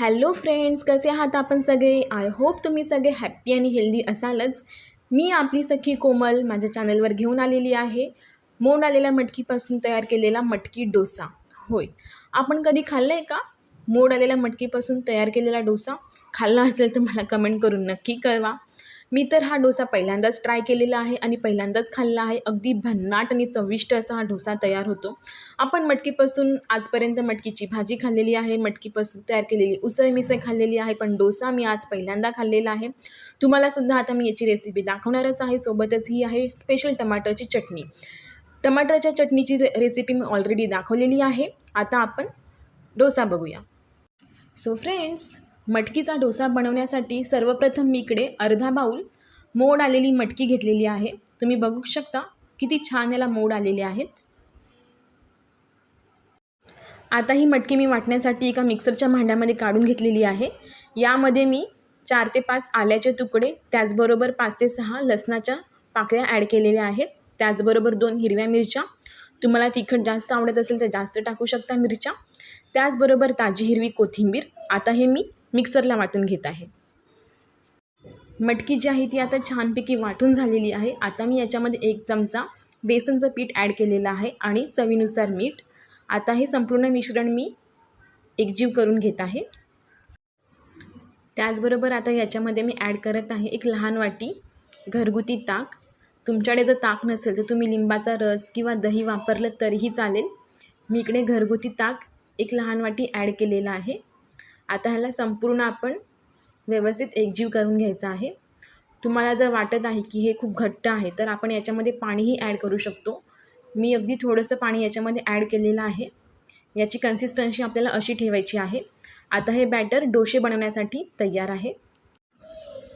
Hello friends कसे आहात आपण सगळे? आय होप तुम्ही सगळे हॅप्पी आणि हेल्दी असालच. मी आपली सखी कोमल माझ्या चॅनलवर घेऊन आलेली आहे. मोड आलेल्या मटकीपासून तयार केलेला मटकी डोसा. होय. आपण कधी खाल्लं आहे का? मोड आलेल्या मटकीपासून तयार केलेला डोसा. खाल्ला असेल तर मला कमेंट करून नक्की कळवा. मी तर हा डोसा पहिल्यांदाच ट्राय केलेला आहे आणि पहिल्यांदाच खाल्ला आहे. अगदी भन्नाट आणि चविष्ट असा हा डोसा तयार होतो. आपण मटकीपासून आजपर्यंत मटकीची भाजी खाल्लेली आहे. मटकीपासून तयार केलेली उसळ मिसळ खाल्लेली आहे पण डोसा मी आज पहिल्यांदा खाल्लेला आहे. तुम्हालासुद्धा आता मी याची रेसिपी दाखवणारच आहे. सोबतच ही आहे स्पेशल टमाटरची चटणी. टमाटरच्या चटणीची रे रेसिपी मी ऑलरेडी दाखवलेली आहे. आता आपण डोसा बघूया. सो फ्रेंड्स मटकीचा डोसा बनवण्यासाठी सर्वप्रथम मी इकडे अर्धा बाऊल मोड आलेली मटकी घेतलेली आहे. तुम्ही बघू शकता किती छान याला मोड आलेले आहेत. आता ही मटकी मी वाटण्यासाठी एका मिक्सरच्या भांड्यामध्ये काढून घेतलेली आहे. यामध्ये मी चार ते पाच आल्याचे तुकडे त्याचबरोबर पाच ते सहा लसणाच्या पाकळ्या ॲड केलेल्या आहेत. त्याचबरोबर दोन हिरव्या मिरच्या. तुम्हाला तिखट जास्त आवडत असेल तर जास्त टाकू शकता मिरच्या. त्याचबरोबर ताजी हिरवी कोथिंबीर. आता हे मी मिक्सरला वाटून घेत आहे. मटकी जी आहे ती आता छानपैकी वाटून झालेली आहे. आता मी याच्यामध्ये एक चमचा बेसनचं पीठ ॲड केलेलं आहे आणि चवीनुसार मीठ. आता हे संपूर्ण मिश्रण मी एकजीव करून घेत आहे. त्याचबरोबर आता याच्यामध्ये मी ॲड करत आहे एक लहान वाटी घरगुती ताक. तुमच्याकडे जर ताक नसेल तर तुम्ही लिंबाचा रस किंवा दही वापरलं तरीही चालेल. मी इकडे घरगुती ताक एक लहान वाटी ॲड केलेला आहे. आता ह्याला संपूर्ण आपण व्यवस्थित एकजीव करून घ्यायचा आहे. तुम्हाला जर वाटत आहे की हे खूप घट्ट आहे तर आपण याच्यामध्ये पाणीही ॲड करू शकतो. मी अगदी थोडंसं पाणी याच्यामध्ये ॲड केलेलं आहे. याची कन्सिस्टन्सी आपल्याला अशी ठेवायची आहे. आता हे बॅटर डोसे बनवण्यासाठी तयार आहे.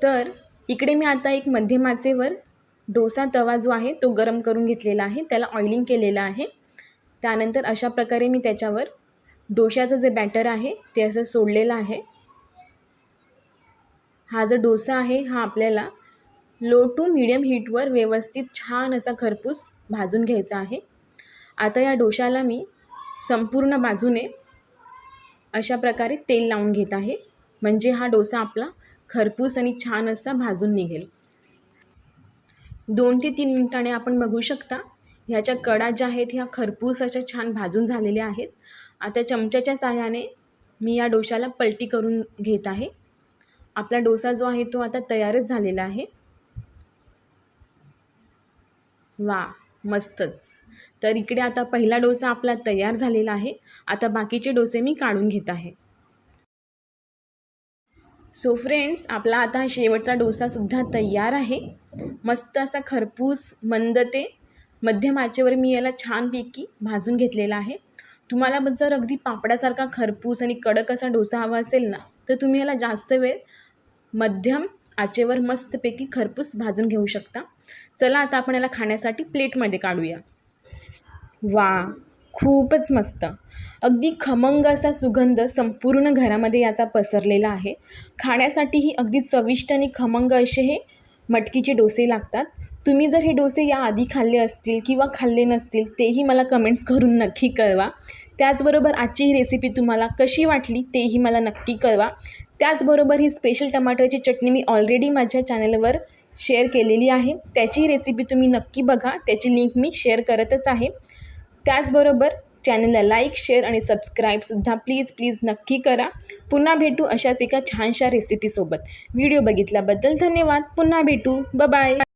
तर इकडे मी आता एक मध्यमाचेवर डोसा तवा जो आहे तो गरम करून घेतलेला आहे. त्याला ऑइलिंग केलेलं आहे. त्यानंतर अशा प्रकारे मी त्याच्यावर डोशाचं जे बॅटर आहे ते असं सोडलेलं आहे. हा जो डोसा आहे हा आपल्याला लो टू मिडियम हीटवर व्यवस्थित छान असा खरपूस भाजून घ्यायचा आहे. आता या डोशाला मी संपूर्ण बाजूने अशा प्रकारे तेल लावून घेत आहे. म्हणजे हा डोसा आपला खरपूस आणि छान असा भाजून निघेल. दोन ते तीन मिनिटाने आपण बघू शकता ह्याच्या कडा ज्या आहेत ह्या खरपूस अशा छान भाजून झालेल्या आहेत. आता चमच्याच्या साह्याने मी या डोशाला पलटी करून घेत आहे. आपला डोसा जो आहे तो आता तयारच झालेला आहे. वा मस्तच. तर इकडे आता पहिला डोसा आपला तयार झालेला आहे. आता बाकीचे डोसे मी काढून घेत आहे. सो फ्रेंड्स आपला आता शेवटचा डोसासुद्धा तयार आहे. मस्त असा खरपूस मंद ते मध्यम आचेवर मी याला छानपैकी भाजून घेतलेला आहे. तुम्हाला जर अगदी पापडासारखा खरपूस आणि कडक असा डोसा हवा असेल ना तर तुम्ही ह्याला जास्त वेळ मध्यम आचेवर मस्तपैकी खरपूस भाजून घेऊ शकता. चला आता आपण याला खाण्यासाठी प्लेटमध्ये काढूया. वा खूपच मस्त. अगदी खमंग असा सुगंध संपूर्ण घरामध्ये याचा पसरलेला आहे. खाण्यासाठीही अगदी चविष्ट आणि खमंग असे हे मटकीचे डोसे लागतात. तुम्ही जर हे डोसे याआधी खाल्ले असतील किंवा खाल्ले नसतील तेही मला कमेंट्स करून नक्की कळवा. त्याचबरोबर आजची ही रेसिपी तुम्हाला कशी वाटली तेही मला नक्की कळवा. त्याचबरोबर ही स्पेशल टमाटरची चटणी मी ऑलरेडी माझ्या चॅनलवर शेअर केलेली आहे. त्याची रेसिपी तुम्ही नक्की बघा. त्याची लिंक मी शेअर करतच आहे. त्याचबरोबर चॅनलला लाईक शेअर आणि सबस्क्राईबसुद्धा प्लीज प्लीज नक्की करा. पुन्हा भेटू अशाच एका छानशा रेसिपीसोबत व्हिडिओ बघितल्याबद्दल धन्यवाद. पुन्हा भेटू. बाय